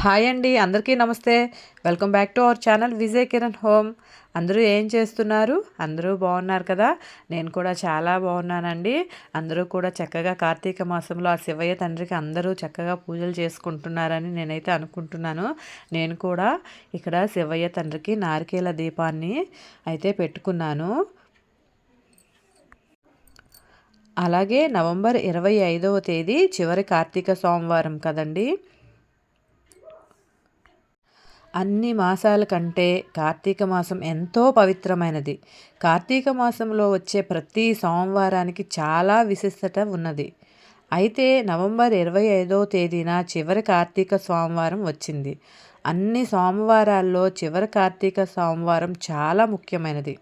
Hi అండి అందరికీ నమస్తే. Welcome back to our channel Vijay Kiran home. అందరూ ఏం చేస్తున్నారు? అందరూ బాగున్నారు కదా? నేను కూడా చాలా బాగున్నానండి. అందరూ కూడా చక్కగా కార్తీక మాసంలో ఆ శివయ్య తండ్రికి అందరూ చక్కగా పూజలు చేసుకుంటున్నారని నేనైతే అనుకుంటున్నాను. నేను కూడా ఇక్కడ శివయ్య తండ్రికి నారికేల దీపాన్ని అయితే పెట్టుకున్నాను. అలాగే నవంబర్ ఇరవై ఐదవ తేదీ చివరి కార్తీక సోమవారం కదండి. అన్ని మాసాల కంటే కార్తీక మాసం ఎంతో పవిత్రమైనది. కార్తీక మాసంలో వచ్చే ప్రతి సోమవారానికి చాలా విశిష్టత ఉన్నది. అయితే నవంబర్ ఇరవై ఐదో తేదీన చివరి కార్తీక సోమవారం వచ్చింది. అన్ని సోమవారాల్లో చివరి కార్తీక సోమవారం చాలా ముఖ్యమైనది.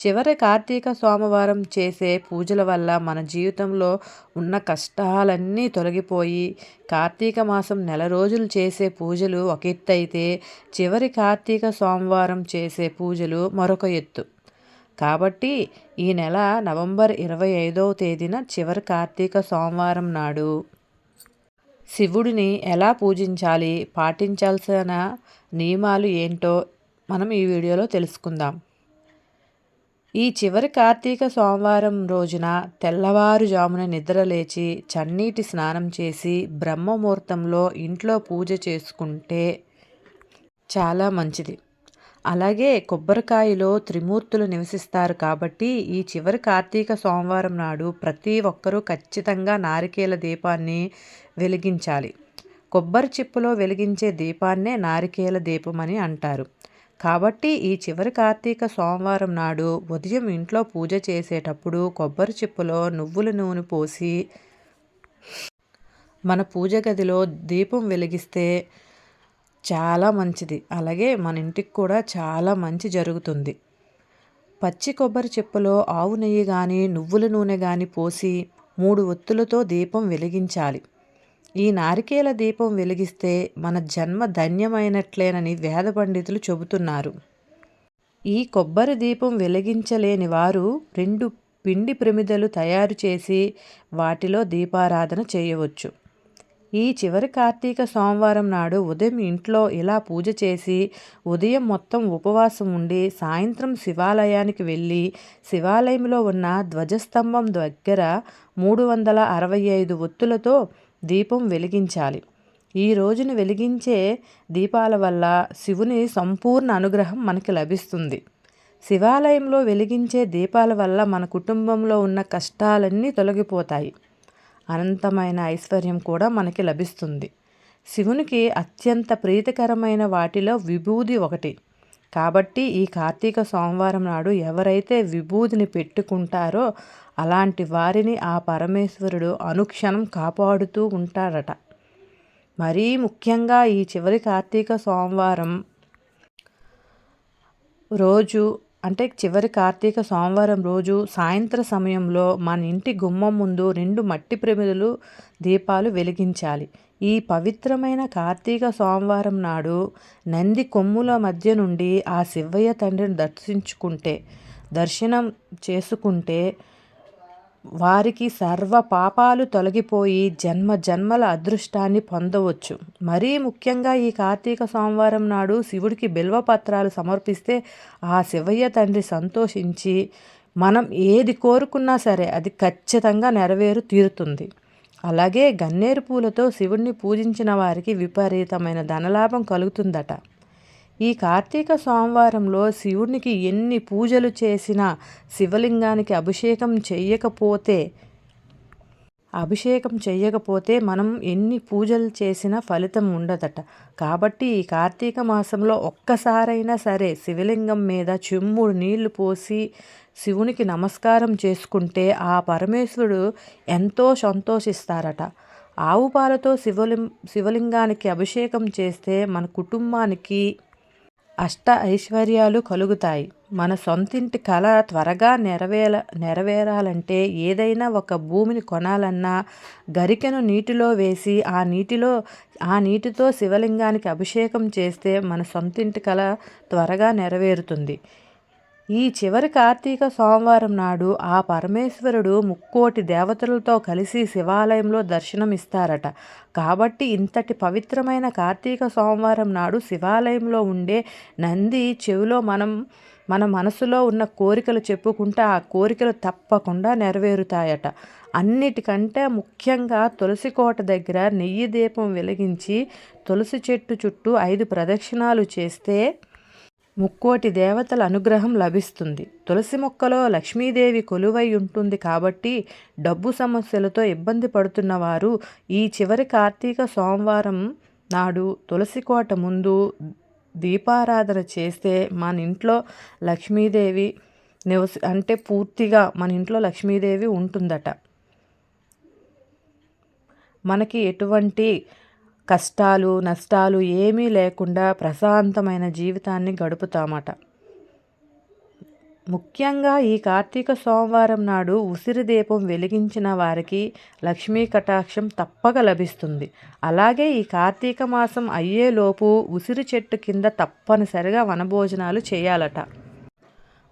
చివరి కార్తీక సోమవారం చేసే పూజల వల్ల మన జీవితంలో ఉన్న కష్టాలన్నీ తొలగిపోయి కార్తీక మాసం నెల రోజులు చేసే పూజలు ఒక ఎత్తు అయితే చివరి కార్తీక సోమవారం చేసే పూజలు మరొక ఎత్తు. కాబట్టి ఈ నెల నవంబర్ ఇరవై ఐదవ తేదీన చివరి కార్తీక సోమవారం నాడు శివుడిని ఎలా పూజించాలి పాటించాల్సిన నియమాలు ఏంటో మనం ఈ వీడియోలో తెలుసుకుందాం. ఈ చివరి కార్తీక సోమవారం రోజున తెల్లవారుజామున నిద్రలేచి చన్నీటి స్నానం చేసి బ్రహ్మముహూర్తంలో ఇంట్లో పూజ చేసుకుంటే చాలా మంచిది. అలాగే కొబ్బరికాయలో త్రిమూర్తులు నివసిస్తారు కాబట్టి ఈ చివరి కార్తీక సోమవారం నాడు ప్రతి ఒక్కరూ ఖచ్చితంగా నారికేల దీపాన్ని వెలిగించాలి. కొబ్బరి చిప్పులో వెలిగించే దీపాన్నే నారికేల దీపం అని అంటారు. కాబట్టి ఈ చివరి కార్తీక సోమవారం నాడు ఉదయం ఇంట్లో పూజ చేసేటప్పుడు కొబ్బరి చిప్పులో నువ్వుల నూనె పోసి మన పూజ గదిలో దీపం వెలిగిస్తే చాలా మంచిది. అలాగే మన ఇంటికి కూడా చాలా మంచి జరుగుతుంది. పచ్చి కొబ్బరి చెప్పులో ఆవు నెయ్యి కానీ నువ్వుల నూనె కానీ పోసి మూడు ఒత్తులతో దీపం వెలిగించాలి. ఈ నారికేల దీపం వెలిగిస్తే మన జన్మ ధన్యమైనట్లేనని వేద పండితులు చెబుతున్నారు. ఈ కొబ్బరి దీపం వెలిగించలేని వారు రెండు పిండి ప్రమిదలు తయారు చేసి వాటిలో దీపారాధన చేయవచ్చు. ఈ చివరి కార్తీక సోమవారం నాడు ఉదయం ఇంట్లో ఇలా పూజ చేసి ఉదయం మొత్తం ఉపవాసం ఉండి సాయంత్రం శివాలయానికి వెళ్ళి శివాలయంలో ఉన్న ధ్వజస్తంభం దగ్గర మూడు వందల అరవై ఐదు ఒత్తులతో దీపం వెలిగించాలి. ఈ రోజును వెలిగించే దీపాల వల్ల శివుని సంపూర్ణ అనుగ్రహం మనకి లభిస్తుంది. శివాలయంలో వెలిగించే దీపాల వల్ల మన కుటుంబంలో ఉన్న కష్టాలన్నీ తొలగిపోతాయి. అనంతమైన ఐశ్వర్యం కూడా మనకి లభిస్తుంది. శివునికి అత్యంత ప్రీతికరమైన వాటిలో విభూది ఒకటి. కాబట్టి ఈ కార్తీక సోమవారం నాడు ఎవరైతే విభూదిని పెట్టుకుంటారో అలాంటి వారిని ఆ పరమేశ్వరుడు అనుక్షణం కాపాడుతూ ఉంటాడట. మరీ ముఖ్యంగా ఈ చివరి కార్తీక సోమవారం రోజు అంటే చివరి కార్తీక సోమవారం రోజు సాయంత్ర సమయంలో మన ఇంటి గుమ్మం ముందు రెండు మట్టి ప్రమిదలు దీపాలు వెలిగించాలి. ఈ పవిత్రమైన కార్తీక సోమవారం నాడు నంది కొమ్ముల మధ్య నుండి ఆ శివయ్య తండ్రిని దర్శించుకుంటే దర్శనం చేసుకుంటే వారికి సర్వ పాపాలు తొలగిపోయి జన్మ జన్మల అదృష్టాన్ని పొందవచ్చు. మరీ ముఖ్యంగా ఈ కార్తీక సోమవారం నాడు శివుడికి బిల్వపత్రాలు సమర్పిస్తే ఆ శివయ్య తండ్రి సంతోషించి మనం ఏది కోరుకున్నా సరే అది ఖచ్చితంగా నెరవేరు తీరుతుంది. అలాగే గన్నేరు పూలతో శివుణ్ణి పూజించిన వారికి విపరీతమైన ధనలాభం కలుగుతుందట. ఈ కార్తీక సోమవారంలో శివునికి ఎన్ని పూజలు చేసినా శివలింగానికి అభిషేకం చేయకపోతే అభిషేకం చేయకపోతే మనం ఎన్ని పూజలు చేసినా ఫలితం ఉండదట. కాబట్టి ఈ కార్తీక మాసంలో ఒక్కసారైనా సరే శివలింగం మీద చెమ్ముడు నీళ్ళు పోసి శివునికి నమస్కారం చేసుకుంటే ఆ పరమేశ్వరుడు ఎంతో సంతోషిస్తారట. ఆవు పాలతో శివలిం శివలింగానికి అభిషేకం చేస్తే మన కుటుంబానికి అష్ట ఐశ్వర్యాలు కలుగుతాయి. మన సొంతింటి కళ త్వరగా నెరవేర నెరవేరాలంటే ఏదైనా ఒక భూమిని కొనాలన్నా గరికెను నీటిలో వేసి ఆ నీటిలో ఆ నీటితో శివలింగానికి అభిషేకం చేస్తే మన సొంతింటి కళ త్వరగా నెరవేరుతుంది. ఈ చివరి కార్తీక సోమవారం నాడు ఆ పరమేశ్వరుడు ముక్కోటి దేవతలతో కలిసి శివాలయంలో దర్శనమిస్తారట. కాబట్టి ఇంతటి పవిత్రమైన కార్తీక సోమవారం నాడు శివాలయంలో ఉండే నంది చెవిలో మనం మన మనసులో ఉన్న కోరికలు చెప్పుకుంటే ఆ కోరికలు తప్పకుండా నెరవేరుతాయట. అన్నిటికంటే ముఖ్యంగా తులసి కోట దగ్గర నెయ్యి దీపం వెలిగించి తులసి చెట్టు చుట్టూ ఐదు ప్రదక్షిణాలు చేస్తే ముక్కోటి దేవతల అనుగ్రహం లభిస్తుంది. తులసి మొక్కలో లక్ష్మీదేవి కొలువై ఉంటుంది కాబట్టి డబ్బు సమస్యలతో ఇబ్బంది పడుతున్న వారు ఈ చివరి కార్తీక సోమవారం నాడు తులసి కోట ముందు దీపారాధన చేస్తే మన ఇంట్లో లక్ష్మీదేవి నివసి అంటే పూర్తిగా మన ఇంట్లో లక్ష్మీదేవి ఉంటుందట. మనకి ఎటువంటి కష్టాలు నష్టాలు ఏమీ లేకుండా ప్రశాంతమైన జీవితాన్ని గడుపుతామట. ముఖ్యంగా ఈ కార్తీక సోమవారం నాడు ఉసిరి దీపం వెలిగించిన వారికి లక్ష్మీ కటాక్షం తప్పక లభిస్తుంది. అలాగే ఈ కార్తీక మాసం అయ్యేలోపు ఉసిరి చెట్టు కింద తప్పనిసరిగా వనభోజనాలు చేయాలట.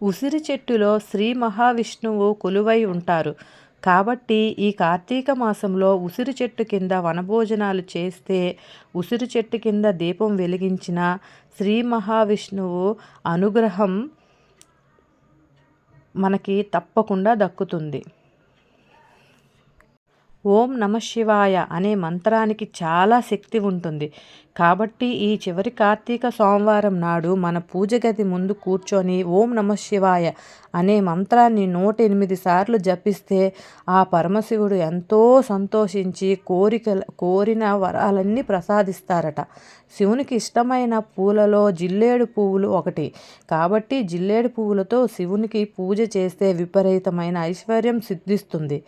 ఉసిరి చెట్టులో శ్రీ మహావిష్ణువు కొలువై ఉంటారు. కాబట్టి ఈ కార్తీక మాసంలో ఉసిరి చెట్టు కింద వనభోజనాలు చేస్తే ఉసిరి చెట్టు కింద దీపం వెలిగించిన శ్రీ మహావిష్ణువు అనుగ్రహం మనకి తప్పకుండా దక్కుతుంది. ఓం నమ శివాయ అనే మంత్రానికి చాలా శక్తి ఉంటుంది. కాబట్టి ఈ చివరి కార్తీక సోమవారం నాడు మన పూజ గది ముందు కూర్చొని ఓం నమ శివాయ అనే మంత్రాన్ని నూట ఎనిమిది సార్లు జపిస్తే ఆ పరమశివుడు ఎంతో సంతోషించి కోరిక కోరిన వరాలన్నీ ప్రసాదిస్తారట. శివునికి ఇష్టమైన పూలలో జిల్లేడు పువ్వులు ఒకటి. కాబట్టి జిల్లేడు పువ్వులతో శివునికి పూజ చేస్తే విపరీతమైన ఐశ్వర్యం సిద్ధిస్తుంది.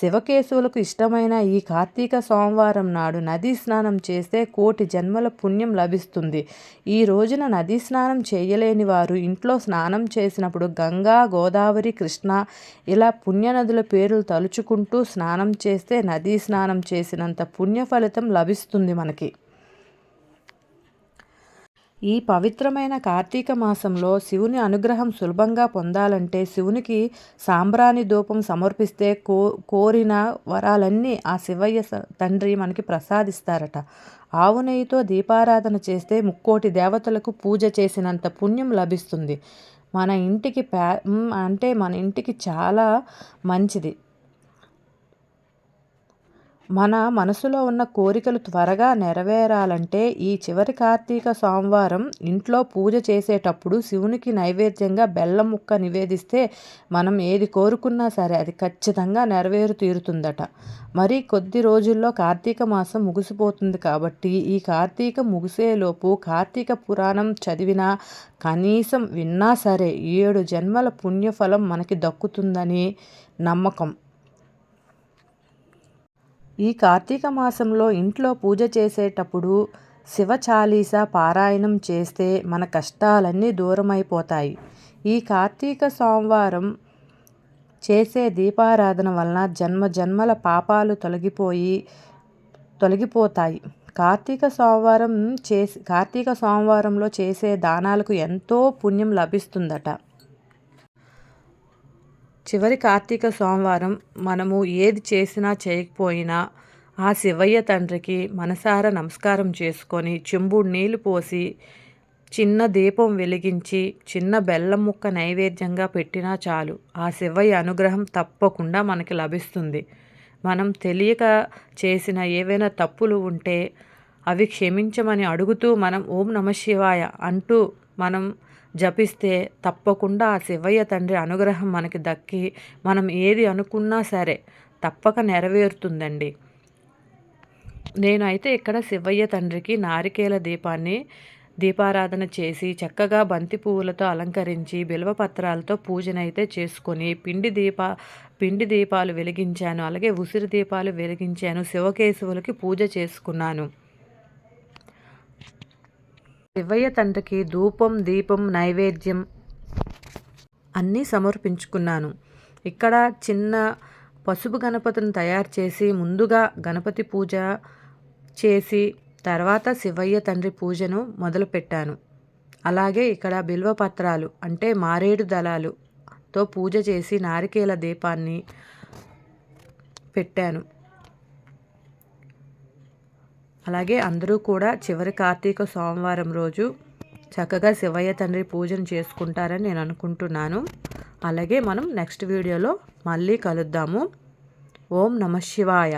శివకేశవులకు ఇష్టమైన ఈ కార్తీక సోమవారం నాడు నదీ స్నానం చేస్తే కోటి జన్మల పుణ్యం లభిస్తుంది. ఈ రోజున నదీ స్నానం చేయలేని వారు ఇంట్లో స్నానం చేసినప్పుడు గంగా గోదావరి కృష్ణ ఇలా పుణ్యనదుల పేర్లు తలుచుకుంటూ స్నానం చేస్తే నదీ స్నానం చేసినంత పుణ్య ఫలితం లభిస్తుంది మనకి. ఈ పవిత్రమైన కార్తీక మాసంలో శివుని అనుగ్రహం సులభంగా పొందాలంటే శివునికి సాంబ్రాణి ధూపం సమర్పిస్తే కో కోరిన వరాలన్నీ ఆ శివయ్య తండ్రి మనకి ప్రసాదిస్తారట. ఆవు నెయ్యితో దీపారాధన చేస్తే ముక్కోటి దేవతలకు పూజ చేసినంత పుణ్యం లభిస్తుంది. మన ఇంటికి ప్యా అంటే మన ఇంటికి చాలా మంచిది. మన మనసులో ఉన్న కోరికలు త్వరగా నెరవేరాలంటే ఈ చివరి కార్తీక సోమవారం ఇంట్లో పూజ చేసేటప్పుడు శివునికి నైవేద్యంగా బెల్లం ముక్క నివేదిస్తే మనం ఏది కోరుకున్నా సరే అది ఖచ్చితంగా నెరవేరు తీరుతుందట. మరి కొద్ది రోజుల్లో కార్తీక మాసం ముగిసిపోతుంది కాబట్టి ఈ కార్తీక ముగిసేలోపు కార్తీక పురాణం చదివినా కనీసం విన్నా సరే ఏడు జన్మల పుణ్యఫలం మనకి దక్కుతుందని నమ్మకం. ఈ కార్తీక మాసంలో ఇంట్లో పూజ చేసేటప్పుడు శివ చాలీస పారాయణం చేస్తే మన కష్టాలన్నీ దూరమైపోతాయి. ఈ కార్తీక సోమవారం చేసే దీపారాధన వలన జన్మ జన్మల పాపాలు తొలగిపోయి తొలగిపోతాయి. కార్తీక సోమవారం చేసి కార్తీక సోమవారంలో చేసే దానాలకు ఎంతో పుణ్యం లభిస్తుందట. చివరి కార్తీక సోమవారం మనము ఏది చేసినా చేయకపోయినా ఆ శివయ్య తండ్రికి మనసారా నమస్కారం చేసుకొని చెంబుడు నీళ్ళు పోసి చిన్న దీపం వెలిగించి చిన్న బెల్లం ముక్క నైవేద్యంగా పెట్టినా చాలు. ఆ శివయ్య అనుగ్రహం తప్పకుండా మనకి లభిస్తుంది. మనం తెలియక చేసిన ఏవైనా తప్పులు ఉంటే అవి క్షమించమని అడుగుతూ మనం ఓం నమ శివాయ అంటూ మనం జపిస్తే తప్పకుండా ఆ శివయ్య తండ్రి అనుగ్రహం మనకి దక్కి మనం ఏది అనుకున్నా సరే తప్పక నెరవేరుతుందండి. నేనైతే ఇక్కడ శివయ్య తండ్రికి నారికేల దీపాన్ని దీపారాధన చేసి చక్కగా బంతి పువ్వులతో అలంకరించి బిల్వపత్రాలతో పూజనైతే చేసుకొని పిండి దీప పిండి దీపాలు వెలిగించాను అలాగే ఉసిరి దీపాలు వెలిగించాను శివకేశవులకి పూజ చేసుకున్నాను. శివయ్య తండ్రికి ధూపం దీపం నైవేద్యం అన్నీ సమర్పించుకున్నాను. ఇక్కడ చిన్న పసుపు గణపతిని తయారు చేసి ముందుగా గణపతి పూజ చేసి తర్వాత శివయ్య తండ్రి పూజను మొదలుపెట్టాను. అలాగే ఇక్కడ బిల్వ పత్రాలు అంటే మారేడు దళాలుతో పూజ చేసి నారికేల దీపాన్ని పెట్టాను. అలాగే అందరూ కూడా చివరి కార్తీక సోమవారం రోజు చక్కగా శివయ్య తండ్రి పూజను చేసుకుంటారని నేను అనుకుంటున్నాను. అలాగే మనం నెక్స్ట్ వీడియోలో మళ్ళీ కలుద్దాము. ఓం నమ శివాయ.